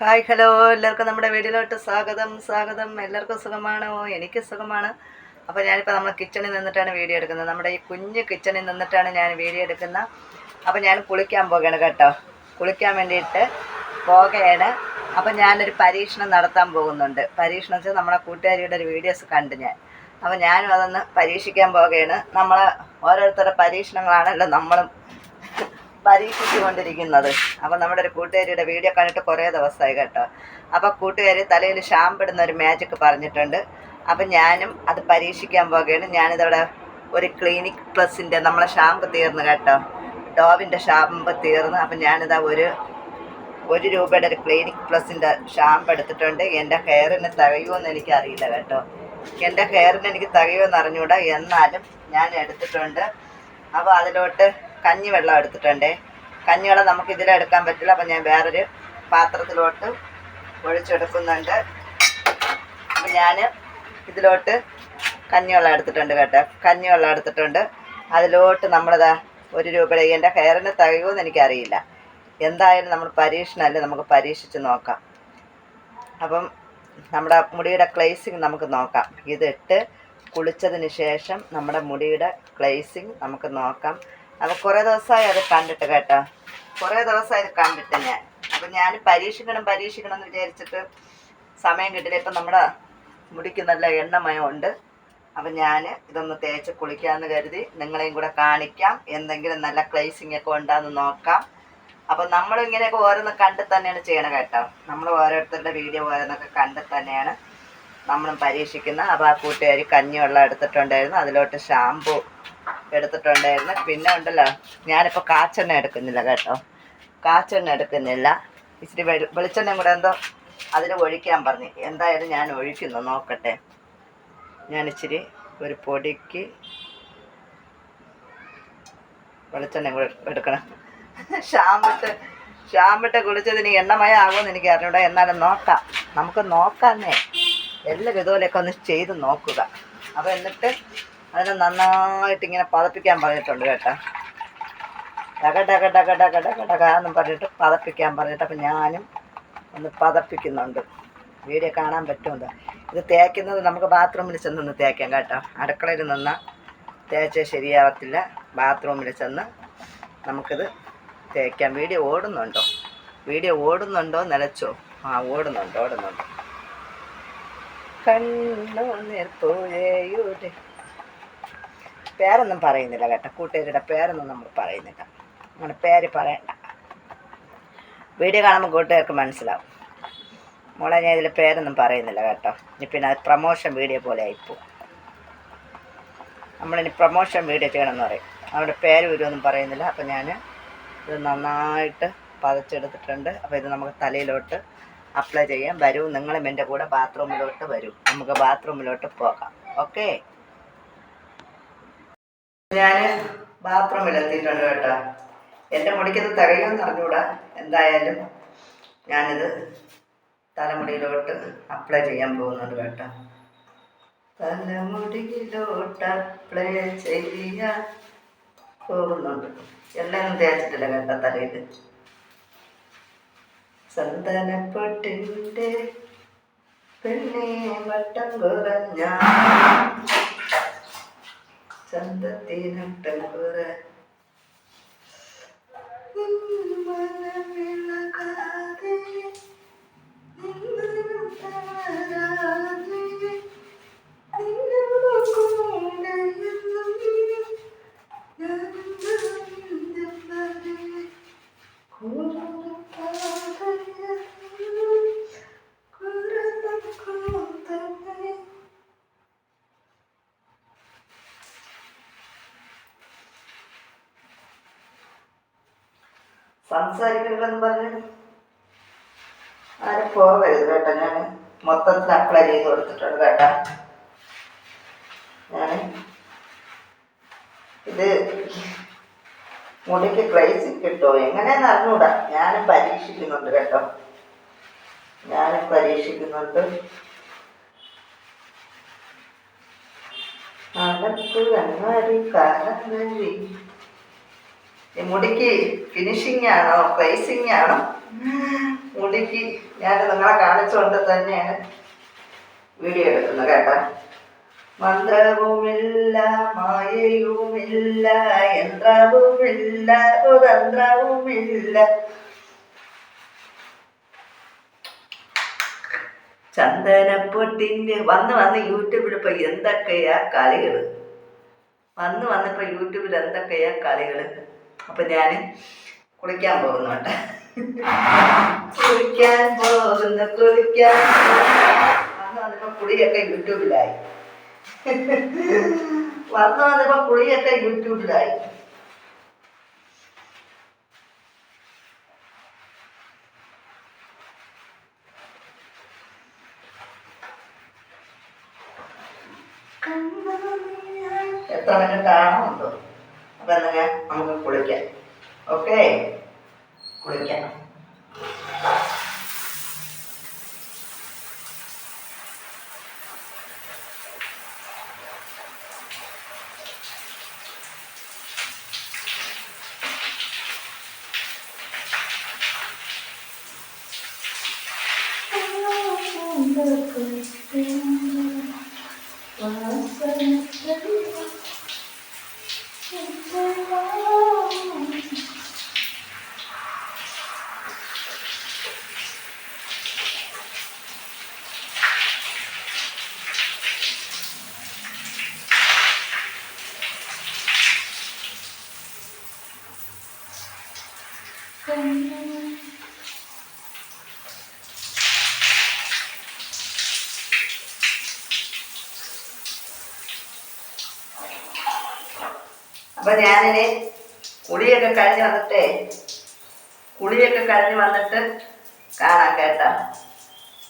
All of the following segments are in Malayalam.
Hi hello. എല്ലാവർക്കും നമ്മുടെ വീട്ടിലോട്ട് സ്വാഗതം. സ്വാഗതം. എല്ലാവർക്കും സുഖമാണോ? എനിക്ക് സുഖമാണ്. അപ്പോൾ ഞാനിപ്പോൾ നമ്മൾ കിച്ചണിൽ നിന്നിട്ടാണ് വീഡിയോ എടുക്കുന്നത്. നമ്മുടെ ഈ കുഞ്ഞ് കിച്ചണിൽ നിന്നിട്ടാണ് ഞാൻ വീഡിയോ എടുക്കുന്നത്. അപ്പോൾ ഞാൻ കുളിക്കാൻ പോകുകയാണ് കേട്ടോ. കുളിക്കാൻ വേണ്ടിയിട്ട് പോകുകയാണ് അപ്പോൾ ഞാനൊരു പരീക്ഷണം നടത്താൻ പോകുന്നുണ്ട്. പരീക്ഷണം വെച്ചാൽ നമ്മുടെ കൂട്ടുകാരിയുടെ ഒരു വീഡിയോസ് കണ്ട് ഞാൻ. അപ്പോൾ ഞാനും അതൊന്ന് പരീക്ഷിക്കാൻ പോവുകയാണ്. നമ്മൾ ഓരോരുത്തരുടെ പരീക്ഷണങ്ങളാണല്ലോ നമ്മളും പരീക്ഷിച്ചുകൊണ്ടിരിക്കുന്നത്. അപ്പോൾ നമ്മുടെ ഒരു കൂട്ടുകാരിയുടെ വീഡിയോ കണ്ടിട്ട് കുറേ ദിവസമായി കേട്ടോ. അപ്പോൾ കൂട്ടുകാരി തലയിൽ ഷാമ്പിടുന്ന ഒരു മാജിക് പറഞ്ഞിട്ടുണ്ട്. അപ്പം ഞാനും അത് പരീക്ഷിക്കാൻ പോകുകയാണ് ഞാനിതവിടെ ഒരു ക്ലിനിക് പ്ലസിന്റെ നമ്മളെ ഷാമ്പ് തീർന്നു കേട്ടോ. ഡോവിന്റെ ഷാമ്പ് തീർന്നു അപ്പം ഞാനിതാ ഒരു ഒരു രൂപയുടെ ഒരു ക്ലിനിക് പ്ലസിന്റെ ഷാമ്പ് എടുത്തിട്ടുണ്ട്. എന്റെ ഹെയറിന് എനിക്ക് എനിക്കറിയില്ല കേട്ടോ. എന്റെ ഹെയറിന് എനിക്ക് തികയുമെന്ന് അറിഞ്ഞൂടാ. എന്നാലും ഞാൻ എടുത്തിട്ടുണ്ട്. അപ്പോൾ അതിലോട്ട് കഞ്ഞിവെള്ളം എടുത്തിട്ടുണ്ട്? കഞ്ഞിവെള്ളം നമുക്ക് ഇതിലെടുക്കാൻ പറ്റില്ല. അപ്പം ഞാൻ വേറൊരു പാത്രത്തിലോട്ട് ഒഴിച്ചെടുക്കുന്നുണ്ട്. അപ്പം ഞാൻ ഇതിലോട്ട് കഞ്ഞിവെള്ളം എടുത്തിട്ടുണ്ട് കേട്ടോ. കഞ്ഞിവെള്ളം എടുത്തിട്ടുണ്ട്. അതിലോട്ട് നമ്മളിതാ ഒരു രൂപയുടെ എന്റെ ഹെയറിന് തകയുമെന്ന് എനിക്കറിയില്ല. എന്തായാലും നമ്മൾ പരീക്ഷണമല്ലേ നമുക്ക് പരീക്ഷിച്ച് നോക്കാം. അപ്പം നമ്മുടെ മുടിയുടെ ക്ലേസിങ് നമുക്ക് നോക്കാം. ഇതിട്ട് കുളിച്ചതിന് ശേഷം നമ്മുടെ മുടിയുടെ ക്ലേസിങ് നമുക്ക് നോക്കാം. അപ്പോൾ കുറേ ദിവസമായി അത് കണ്ടിട്ട് കേട്ടോ. കുറേ ദിവസമായി ഇത് കണ്ടിട്ട് ഞാൻ അപ്പം ഞാൻ പരീക്ഷിക്കണം പരീക്ഷിക്കണം എന്ന് വിചാരിച്ചിട്ട് സമയം കിട്ടില്ല. ഇപ്പം നമ്മുടെ മുടിക്ക് നല്ല എണ്ണമയം ഉണ്ട് അപ്പം ഞാൻ ഇതൊന്ന് തേച്ച് കുളിക്കാമെന്ന് കരുതി നിങ്ങളെയും കൂടെ കാണിക്കാം. എന്തെങ്കിലും നല്ല ക്ലേസിംഗ് ഒക്കെ ഉണ്ടാന്ന് നോക്കാം. അപ്പം നമ്മൾ ഇങ്ങനെയൊക്കെ ഓരോന്ന് കണ്ട് തന്നെയാണ് ചെയ്യണം കേട്ടോ. നമ്മൾ ഓരോരുത്തരുടെ വീഡിയോ ഓരോന്നൊക്കെ കണ്ട് തന്നെയാണ് നമ്മളും പരീക്ഷിക്കുന്നത്. അപ്പോൾ ആ കൂട്ടുകാരി കഞ്ഞിവെള്ളം എടുത്തിട്ടുണ്ടായിരുന്നു. അതിലോട്ട് ഷാമ്പു എടുത്തിട്ടുണ്ടായിരുന്നു. പിന്നെ ഉണ്ടല്ലോ ഞാനിപ്പോൾ കാച്ചെണ്ണ എടുക്കുന്നില്ല കേട്ടോ. കാച്ചെണ്ണ എടുക്കുന്നില്ല. ഇച്ചിരി വെളി വെളിച്ചെണ്ണയും കൂടെ എന്തോ അതിൽ ഒഴിക്കാൻ പറഞ്ഞു. എന്തായാലും ഞാൻ ഒഴിക്കുന്നു നോക്കട്ടെ. ഞാൻ ഇച്ചിരി ഒരു പൊടിക്ക് വെളിച്ചെണ്ണ കൂടെ എടുക്കണം. ഷാമ്പിട്ട് ഷാമ്പിട്ട് കുളിച്ചതിന് എണ്ണമയ ആകുമെന്ന് എനിക്ക് അറിഞ്ഞൂടാ. എന്നാലും നോക്കാം. നമുക്ക് നോക്കാന്നേ. എല്ലാ ഇതുപോലെയൊക്കെ ഒന്ന് ചെയ്ത് നോക്കുക. അപ്പോൾ എന്നിട്ട് അതിനെ നന്നായിട്ട് ഇങ്ങനെ പതപ്പിക്കാൻ പറഞ്ഞിട്ടുണ്ട് കേട്ടോ. ടക ടക ടക ടക ടക ടക എന്നും പറഞ്ഞിട്ട് പതപ്പിക്കാൻ പറഞ്ഞിട്ട് അപ്പം ഞാനും ഒന്ന് പതപ്പിക്കുന്നുണ്ട്. വീഡിയോ കാണാൻ പറ്റുമല്ലോ ഇത് തേക്കുന്നത് നമുക്ക് ബാത്റൂമിൽ ചെന്നൊന്ന് തേക്കാം കേട്ടോ. അടുക്കളയിൽ നിന്ന് തേച്ച ശരിയാവത്തില്ല. ബാത്റൂമിൽ ചെന്ന് നമുക്കിത് തേക്കാം. വീഡിയോ ഓടുന്നുണ്ടോ? വീഡിയോ ഓടുന്നുണ്ടോ നിലച്ചോ ആ ഓടുന്നുണ്ട് ഓടുന്നുണ്ട്. കണ്ണു നിർപ്പുഴയുടെ പേരൊന്നും പറയുന്നില്ല കേട്ടോ. കൂട്ടുകാരുടെ പേരൊന്നും നമ്മൾ പറയുന്നില്ല. അങ്ങനെ പേര് പറയണ്ട. വീഡിയോ കാണുമ്പോൾ കൂട്ടുകാർക്ക് മനസ്സിലാവും. മോളെ ഞാൻ ഇതിൽ പേരൊന്നും പറയുന്നില്ല കേട്ടോ. ഇനി പിന്നെ അത് പ്രമോഷൻ വീഡിയോ പോലെ ആയിപ്പോവും. നമ്മളിനി പ്രമോഷൻ വീഡിയോ ചെയ്യണമെന്ന് പറയും. അവരുടെ പേര് വരുമൊന്നും പറയുന്നില്ല. അപ്പോൾ ഞാൻ ഇത് നന്നായിട്ട് പതച്ചെടുത്തിട്ടുണ്ട്. അപ്പോൾ ഇത് നമുക്ക് തലയിലോട്ട് അപ്ലൈ ചെയ്യാം. വരൂ. നിങ്ങളും എന്റെ കൂടെ ബാത്റൂമിലോട്ട് വരൂ. നമുക്ക് ബാത്റൂമിലോട്ട് പോകാം. ഓക്കെ ഞാൻ ബാത്റൂമിൽ എത്തിയിട്ടുണ്ട് കേട്ടോ. എന്റെ മുടിക്കത് തികയുമെന്ന് അറിഞ്ഞൂടാ. എന്തായാലും ഞാനിത് തലമുടിയിലോട്ട് അപ്ലൈ ചെയ്യാൻ പോകുന്നുണ്ട് കേട്ടോ. തലമുടിയിലോട്ട് അപ്ലൈ ചെയ്യാൻ പോകുന്നുണ്ട്. എല്ലാം തേച്ചിട്ടില്ല കേട്ടോ തലയിൽ സന്തനപ്പെട്ടിന്റെ പെണ്ണേ വട്ടം കുറഞ്ഞ சந்தத்தேனம் தன்புற மனமில்லா സംസാരിക്കണമെന്ന് പറഞ്ഞ് ആരും പോകരുത് കേട്ടോ. ഞാൻ മൊത്തത്തിൽ അപ്ലൈ ചെയ്ത് കൊടുത്തിട്ടുണ്ട് കേട്ടോ. ഞാൻ ഇത് മുടിക്ക് പ്രൈസ് കിട്ടോ എങ്ങനെയാന്ന് അറിഞ്ഞൂടാ. ഞാനും പരീക്ഷിക്കുന്നുണ്ട് കേട്ടോ. ഞാനും പരീക്ഷിക്കുന്നുണ്ട്. അലപ്പുഴങ്ങാടി കാലങ്ങഴി ഈ മുടിക്ക് ഫിനിഷിംഗ് ആണോ ക്ലൈസിങ് ആണോ? മുടിക്ക് ഞാൻ നിങ്ങളെ കാണിച്ചുകൊണ്ട് തന്നെയാണ് വീഡിയോ എടുക്കുന്നത് കേട്ടോ. മന്ത്രവുമില്ല മായയുമില്ല യന്ത്രവുമില്ല കുതന്ത്രവുമില്ല ചന്ദനപ്പൊട്ടിന്റെ വന്ന് വന്ന് യൂട്യൂബിൽ ഇപ്പൊ എന്തൊക്കെയാ കളികൾ വന്ന് വന്നിപ്പോ യൂട്യൂബിൽ എന്തൊക്കെയാ കളികൾ അപ്പൊ ഞാൻ കുളിക്കാൻ പോകുന്നു കേട്ടോ. കുളിക്കാൻ പോകുന്നു കുളിക്കാൻ വന്ന് വന്നപ്പോ കുളിയൊക്കെ യൂട്യൂബിലായി. വന്ന് വന്നപ്പോ കുളിയൊക്കെ യൂട്യൂബിലായി. എത്ര മിനിറ്റ് ആണോ അപ്പൊ എന്നാ നമുക്ക് കുളിക്കാം. ഓക്കെ കുളിക്കാം. അപ്പൊ ഞാനിനി കുളിയൊക്കെ കഴിഞ്ഞ് വന്നിട്ടേ കുളിയൊക്കെ കഴിഞ്ഞ് വന്നിട്ട് കാണാം കേട്ടോ.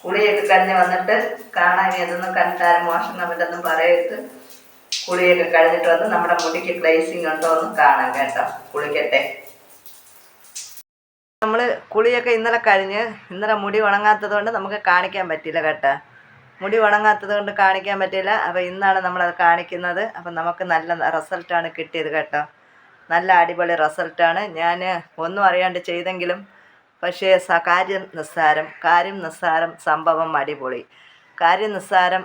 കുളിയൊക്കെ കഴിഞ്ഞ് വന്നിട്ട് കാണാൻ ഇതൊന്നും കണ്ടാലും മോശം കമന്റൊന്നും പറയരുത്. കുളിയൊക്കെ കഴിഞ്ഞിട്ട് വന്ന് നമ്മുടെ മുടിക്ക് ഗ്ലേസിങ് ഉണ്ടോ എന്ന് കാണാം കേട്ടോ. കുളിക്കട്ടെ. നമ്മൾ കുളിയൊക്കെ ഇന്നലെ കഴിഞ്ഞ് ഇന്നലെ മുടി ഉണങ്ങാത്തത് കൊണ്ട് നമുക്ക് കാണിക്കാൻ പറ്റില്ല കേട്ടോ. മുടി ഉണങ്ങാത്തത് കൊണ്ട് കാണിക്കാൻ പറ്റില്ല അപ്പോൾ ഇന്നാണ് നമ്മളത് കാണിക്കുന്നത്. അപ്പം നമുക്ക് നല്ല റിസൾട്ടാണ് കിട്ടിയത് കേട്ടോ. നല്ല അടിപൊളി റിസൾട്ടാണ് ഞാൻ ഒന്നും അറിയാണ്ട് ചെയ്തെങ്കിലും പക്ഷേ കാര്യം നിസ്സാരം കാര്യം നിസ്സാരം സംഭവം അടിപൊളി. കാര്യം നിസ്സാരം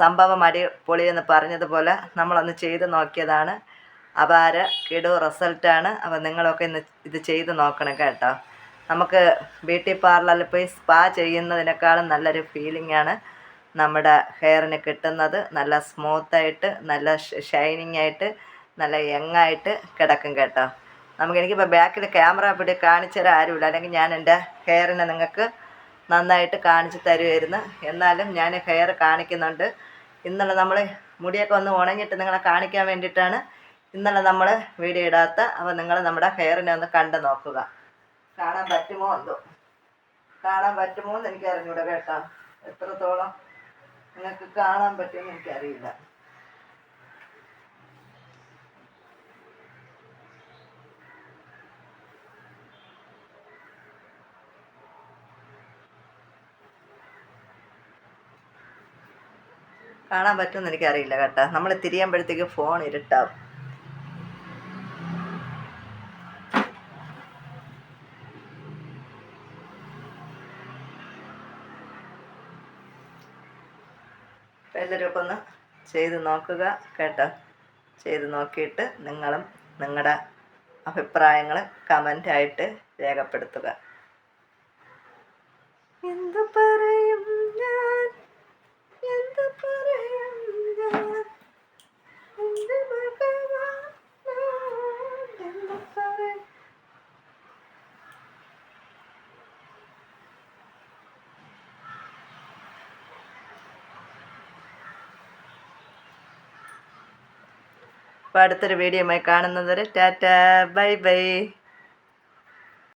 സംഭവം അടിപൊളി എന്ന് പറഞ്ഞതുപോലെ നമ്മളൊന്ന് ചെയ്ത് നോക്കിയതാണ്. അപാര കിടു റിസൾട്ടാണ് അപ്പോൾ നിങ്ങളൊക്കെ ഇന്ന് ഇത് ചെയ്ത് നോക്കണം കേട്ടോ. നമുക്ക് ബ്യൂട്ടി പാർലറിൽ പോയി സ്പാ ചെയ്യുന്നതിനേക്കാളും നല്ലൊരു ഫീലിംഗ് ആണ്. നമ്മുടെ ഹെയറിന് കിട്ടുന്നത് നല്ല സ്മൂത്തായിട്ട് നല്ല ഷൈനിങ് ആയിട്ട് നല്ല യങ്ങായിട്ട് കിടക്കും കേട്ടോ. നമുക്ക് എനിക്കിപ്പോൾ ബാക്കിൽ ക്യാമറ പിടി കാണിച്ചു തരാൻ ആരുമില്ല അല്ലെങ്കിൽ ഞാൻ എന്റെ ഹെയറിനെ നിങ്ങൾക്ക് നന്നായിട്ട് കാണിച്ചു തരുമായിരുന്നു എന്നാലും ഞാൻ ഹെയർ കാണിക്കുന്നുണ്ട്. ഇന്നലെ നമ്മൾ മുടിയൊക്കെ ഒന്ന് ഉണങ്ങിയിട്ട് നിങ്ങളെ കാണിക്കാൻ വേണ്ടിയിട്ടാണ് ഇന്നലെ നമ്മൾ വീഡിയോ ഇടാത്ത. അപ്പോൾ നിങ്ങൾ നമ്മുടെ ഹെയറിനെ ഒന്ന് കണ്ടു നോക്കുക. കാണാൻ പറ്റുമോ എന്തോ? കാണാൻ പറ്റുമോ എന്ന് എനിക്ക് അറിഞ്ഞൂടെ കേട്ടോ. എത്രത്തോളം നിങ്ങൾക്ക് കാണാൻ പറ്റുമെന്ന് എനിക്കറിയില്ല. കാണാൻ പറ്റുമെന്ന് എനിക്കറിയില്ല കേട്ടോ. നമ്മൾ തിരിയുമ്പോഴത്തേക്ക് ഫോൺ ഇരുട്ടാവും. എല്ലാവരും ഒന്ന് ചെയ്ത് നോക്കുക കേട്ടോ. ചെയ്ത് നോക്കിയിട്ട് നിങ്ങളും നിങ്ങളുടെ അഭിപ്രായങ്ങൾ കമന്റായിട്ട് രേഖപ്പെടുത്തുക. എന്തു പറയും ഞാൻ എന്തു പറയും ഞാൻ എന്റെ ഭഗവാൻ എന്തു പറയും അപ്പോൾ അടുത്തൊരു വീഡിയോയുമായി കാണുന്നത് വരെ ടാറ്റ ബൈ ബൈ.